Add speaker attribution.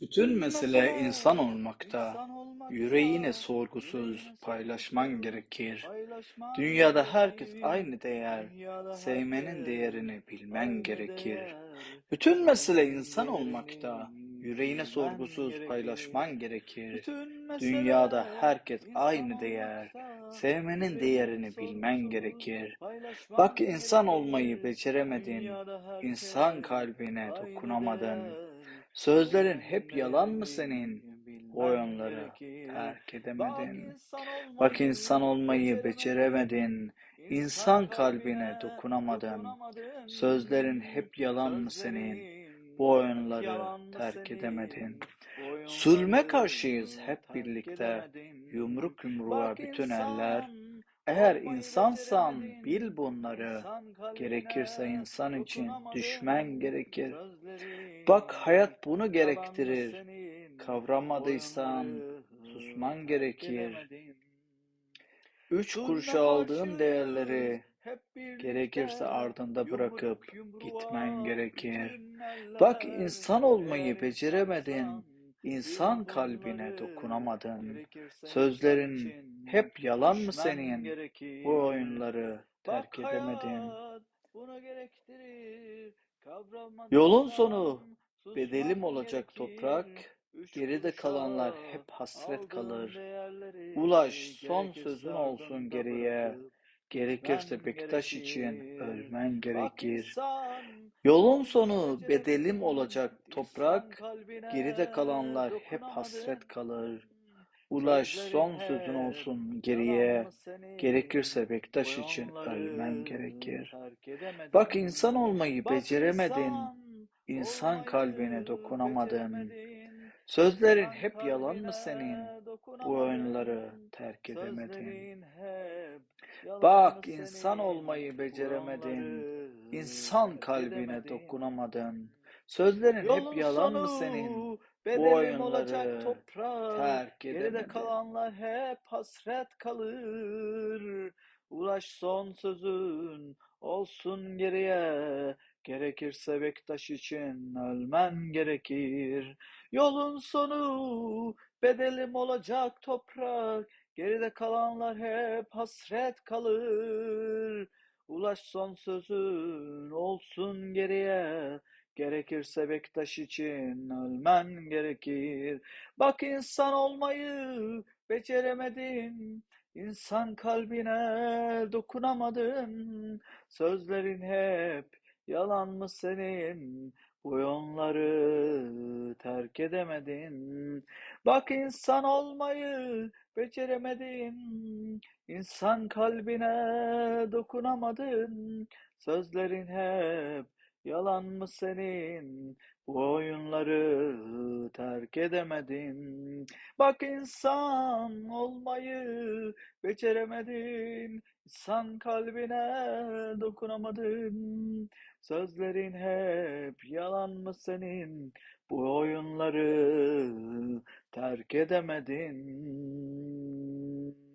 Speaker 1: Bütün mesele insan olmakta. Yüreğine sorgusuz paylaşman gerekir. Dünyada herkes aynı değer. Sevmenin değerini bilmen gerekir. Bütün mesele insan olmakta. Yüreğine sorgusuz paylaşman gerekir. Dünyada herkes aynı değer. Sevmenin değerini bilmen gerekir. Bak insan olmayı beceremedin. İnsan kalbine dokunamadın. Sözlerin hep yalan mı senin? Oyunları terk edemedin. Bak insan olmayı beceremedin. İnsan kalbine dokunamadın. Sözlerin hep yalan mı senin? Bu oyunları terk edemedin. Zulme karşıyız hep birlikte. Yumruk yumruğa bütün eller. Eğer insansan bil bunları. Gerekirse insan için düşmen gerekir. Bak hayat bunu gerektirir. Kavramadıysan susman gerekir. Üç kuruşa aldığın değerleri gerekirse ardında bırakıp gitmen gerekir. Bak insan olmayı beceremedin. İnsan kalbine dokunamadın. Sözlerin hep yalan mı senin? Bu oyunları terk edemedin. Yolun sonu bedelim olacak toprak, geride kalanlar hep hasret kalır. Ulaş son sözün olsun geriye, gerekirse Bektaş için ölmen gerekir. Yolun sonu bedelim olacak toprak, geride kalanlar hep hasret kalır. Ulaş son sözün olsun geriye, gerekirse Bektaş için ölmen gerekir. Bak insan olmayı beceremedin, insan kalbine dokunamadın. Sözlerin hep yalan mı senin? Bu oyunları terk edemedin. Bak insan olmayı beceremedin, insan kalbine dokunamadın. Sözlerin hep yalan mı senin? Bu oyunları terk
Speaker 2: Geride
Speaker 1: edemedin.
Speaker 2: kalanlar hep hasret kalır. Ulaş son sözün olsun geriye. Gerekirse Bektaş için ölmen gerekir. Yolun sonu bedelim olacak toprak. Geride kalanlar hep hasret kalır. Ulaş son sözün olsun geriye. Gerekirse Bektaş için ölmen gerekir. Bak insan olmayı beceremedin. İnsan kalbine dokunamadın. Sözlerin hep yalan mı senin? Bu yolları terk edemedin. Bak insan olmayı beceremedin. İnsan kalbine dokunamadın. Sözlerin hep Yalan mı senin? Bu oyunları terk edemedin. Bak insan olmayı beceremedin. İnsan kalbine dokunamadın. Sözlerin hep yalan mı senin? Bu oyunları terk edemedin.